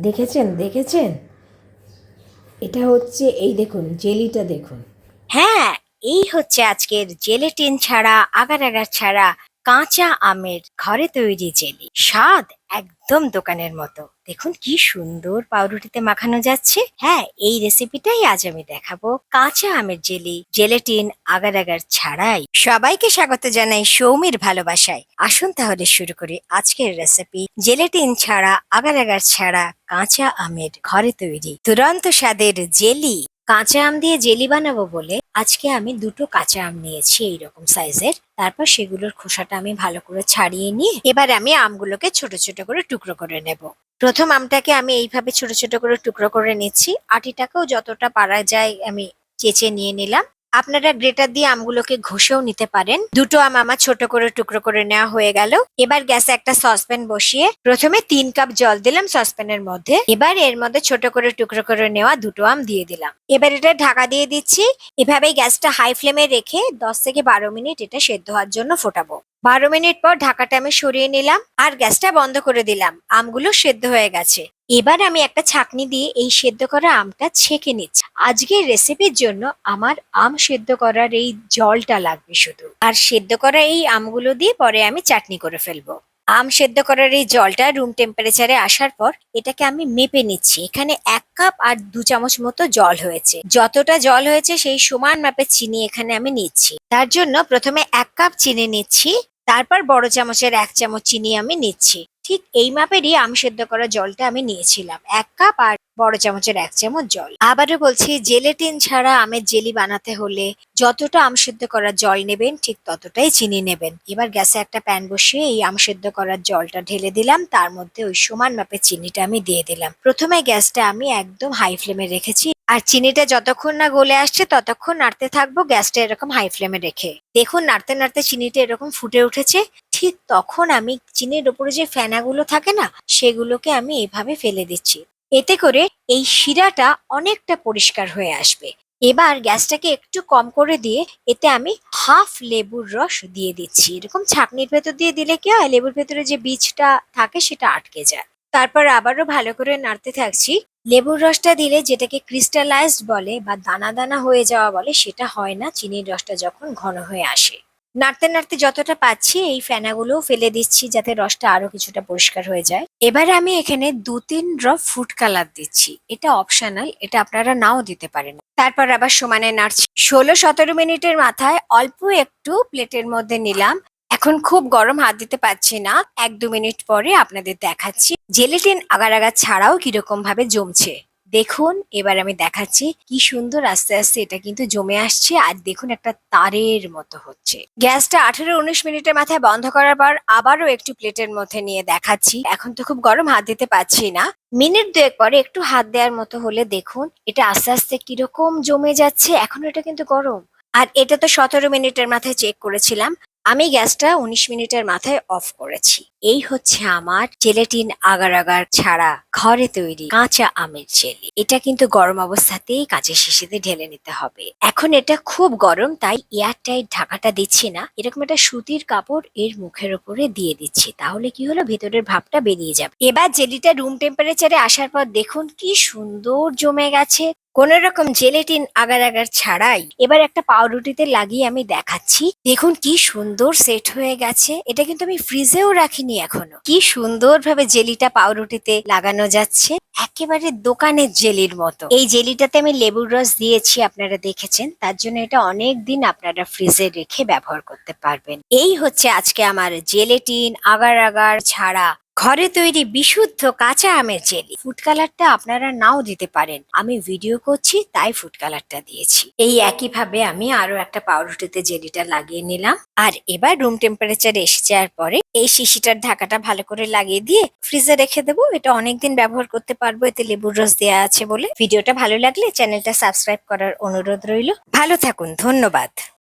দেখেছেন দেখেছেন? এটা হচ্ছে, এই দেখুন, জেলিটা দেখুন। হ্যাঁ এই হচ্ছে আজকের জেলেটিন ছাড়া আগার আগার ছাড়া কাঁচা আমের ঘরে তৈরি জেলি। স্বাদ একদম দোকানের মতো। দেখুন কি সুন্দর পাউরুটিতে মাখানো যাচ্ছে। হ্যাঁ এই রেসিপিটাই আজ আমি দেখাবো। কাঁচা আমের জেলি জেলেটিন আগার আগার ছাড়াই। সবাইকে স্বাগত জানাই সৌমির ভালোবাসায়। আসুন তাহলে শুরু করি আজকের রেসিপি জেলেটিন ছাড়া আগার আগার ছাড়া কাঁচা আমের ঘরে তৈরি। দুরন্ত স্বাদের জেলি। কাঁচা আম দিয়ে জেলি বানাবো বলে আজকে আমি দুটো কাঁচা আম নিয়েছি এইরকম সাইজের। তারপর সেগুলোর খোসাটা আমি ভালো করে ছাড়িয়ে নিয়ে এবার আমি আমগুলোকে ছোট ছোট করে টুকরো করে নেব। প্রথম আমটাকে আমি এইভাবে ছোট ছোট করে টুকরো করে নিচ্ছি। আটিটাকেও যতটা পারা যায় আমি চেঁচে নিয়ে নিলাম। আপনারা গ্রেটার দিয়ে আমগুলোকে ঘষেও নিতে পারেন। দুটো আম আমার ছোট করে, টুকরো করে নেওয়া হয়ে গেল। এবার গ্যাসে একটা সসপ্যান বসিয়ে প্রথমে তিন কাপ জল দিলাম সসপ্যানের মধ্যে। এবার এর মধ্যে ছোট করে, টুকরো করে নেওয়া দুটো আম দিয়ে দিলাম। এবার এটা ঢাকা দিয়ে দিচ্ছি। এভাবেই গ্যাসটা হাই ফ্লেমে রেখে দশ থেকে বারো মিনিট এটা সেদ্ধ হওয়ার জন্য ফোটাবো। বারো মিনিট পর ঢাকাটা আমি সরিয়ে নিলাম। আর গ্যাসটা বন্ধ করে দিলাম। আমগুলো সেদ্ধ হয়ে গেছে। এবার আমি একটা ছাকনি দিয়ে এই সেদ্ধ করা আমটা ছেঁকে নিচ্ছি। আজকের রেসিপির জন্য আমার আম সেদ্ধ করার এই জলটা লাগবে শুধু। আর সেদ্ধ করা এই আমগুলো দিয়ে পরে আমি চাটনি করে ফেলব। আম সেদ্ধ করার এই জলটা রুম টেম্পারেচারে আসার পর এটাকে আমি মেপে নিচ্ছি। এখানে এক কাপ আর দু চামচ মতো জল হয়েছে। যতটা জল হয়েছে সেই সমান মাপে চিনি এখানে আমি নিচ্ছি। তার জন্য প্রথমে এক কাপ চিনি নিচ্ছি। তারপর বড় চামচের এক চামচ চিনি আমি নিচ্ছি। ঠিক এই মাপেরই আম সেদ্ধ করা জলটা আমি নিয়েছিলাম। এক কাপ আর বড় চামচের এক চামচ জল। আবারও বলছি, জেলেটিন ছাড়া আমের জেলি বানাতে হলে যতটা আম সেদ্ধ করার জল নেবেন, ঠিক ততটাই চিনি নেবেন। এবার গ্যাসে একটা প্যান বসিয়ে এই আম সেদ্ধ করার জলটা ঢেলে দিলাম, তার মধ্যে ওই সমান মাপের চিনিটা আমি দিয়ে দিলাম। প্রথমে গ্যাসটা আমি একদম হাই ফ্লেমে রেখেছি। আর চিনিটা যতক্ষণ না গলে আসছে, ততক্ষণ নাড়তে থাকব গ্যাসটা এরকম হাই ফ্লেমে রেখে। দেখুন, নাড়তে নাড়তে চিনিটা এরকম ফুটে উঠেছে। ঠিক তখন আমি চিনির ওপরে যে ফেনাগুলো থাকে না, সেগুলোকে আমি এভাবে ফেলে দিচ্ছি। এতে করে এই শিরাটা অনেকটা পরিষ্কার হয়ে আসবে। এবার গ্যাসটাকে একটু কম করে দিয়ে এতে আমি হাফ লেবুর রস দিয়ে দিচ্ছি। এরকম ছাকনির ভেতর দিয়ে দিলে কি হয়? লেবুর ভেতরে যে বীজটা থাকে, সেটা আটকে যায়। তারপর আবারও ভালো করে নাড়তে থাকছি। লেবুর রসটা দিলে যেটাকে ক্রিস্টালাইজড বলে বা দানা দানা হয়ে যাওয়া বলে সেটা হয় না। চিনির রসটা যখন ঘন হয়ে আসে। নাড়তে নাড়তে যতটা পাচ্ছি এই ফেনাগুলোও ফেলে দিচ্ছি যাতে রসটা আরও কিছুটা পরিষ্কার হয়ে যায়। এবার আমি এখানে দু তিন ড্রপ ফুড কালার দিচ্ছি। এটা অপশনাল এটা আপনারা নাও দিতে পারেন। তারপর আবার সমানে নাড়ছি। ষোলো সতেরো মিনিটের মাথায় অল্প একটু প্লেটের মধ্যে নিলাম। এখন খুব গরম হাত দিতে পারছি না। এক দু মিনিট পরে আপনাদের দেখাচ্ছি। জেলেটিন আগার আগার ছাড়াও কীরকম ভাবে জমছে। দেখুন, এবার আমি দেখাচ্ছি কি সুন্দর আস্তে আস্তে এটা কিন্তু জমে আসছে আর দেখুন একটা তারের মতো হচ্ছে। গ্যাসটা আঠেরো উনিশ মিনিটের মাথায় বন্ধ করার পর আবারও একটু প্লেটের মধ্যে নিয়ে দেখাচ্ছি। এখন তো খুব গরম হাত দিতে পারছি না। মিনিট দুয়েক পরে একটু হাত দেওয়ার মতো হলে দেখুন এটা আস্তে আস্তে কীরকম জমে যাচ্ছে। এখন এটা কিন্তু গরম। আর এটা তো সতেরো মিনিটের মাথায় চেক করেছিলাম। আমি গ্যাসটা উনিশ মিনিটের মাথায় অফ করেছি। এই হচ্ছে আমার জেলেটিন আগার আগার ছাড়া ঘরে তৈরি কাঁচা আমের জেলি। এটা কিন্তু গরম অবস্থাতেই কাঁচের শিশিতে ঢেলে নিতে হবে। এখন এটা খুব গরম, তাই এয়ারটাইট ঢাকাটা দিচ্ছি না। এরকম একটা সুতির কাপড় এর মুখের উপরে দিয়ে দিচ্ছি, তাহলে কি হলো? ভেতরের ভাবটা বেরিয়ে যাবে। এবার জেলিটা রুম টেম্পারেচারে আসার পর দেখুন কি সুন্দর জমে গেছে। কোন রকম জেলেটিন আগার আগার ছাড়াই এবার একটা পাউরুটিতে লাগিয়ে আমি দেখাচ্ছি। দেখুন কি সুন্দর সেট হয়ে গেছে। এটা কিন্তু আমি ফ্রিজেও রাখিনি এখনও। কি সুন্দর ভাবে জেলিটা পাউরুটিতে লাগানো যাচ্ছে। একেবারে দোকানের জেলির মতো। এই জেলিটাতে আমি লেবুর রস দিয়েছি, আপনারা দেখেছেন। তার জন্য এটা অনেক দিন আপনারা ফ্রিজে রেখে ব্যবহার করতে পারবেন। এই হচ্ছে আজকে আমার জেলেটিন আগার আগার ছাড়া ঘরে তৈরি বিশুদ্ধ কাঁচা আমের জেলি। ফুড কালারটা আপনারা নাও দিতে পারেন। আমি ভিডিও করছি, তাই ফুড কালারটা দিয়েছি। এই একই ভাবে আমি আরও একটা পাউরুটিতে জেলিটা লাগিয়ে নিলাম। আর এবার রুম টেম্পারেচারে এসে যাওয়ার পরে এই শিশিটার ঢাকাটা ভালো করে লাগিয়ে দিয়ে ফ্রিজে রেখে দেবো। এটা অনেকদিন ব্যবহার করতে পারব, এতে লেবুর রস দেওয়া আছে বলে। ভিডিওটা ভালো লাগলে চ্যানেলটা সাবস্ক্রাইব করার অনুরোধ রইল। ভালো থাকুন, ধন্যবাদ।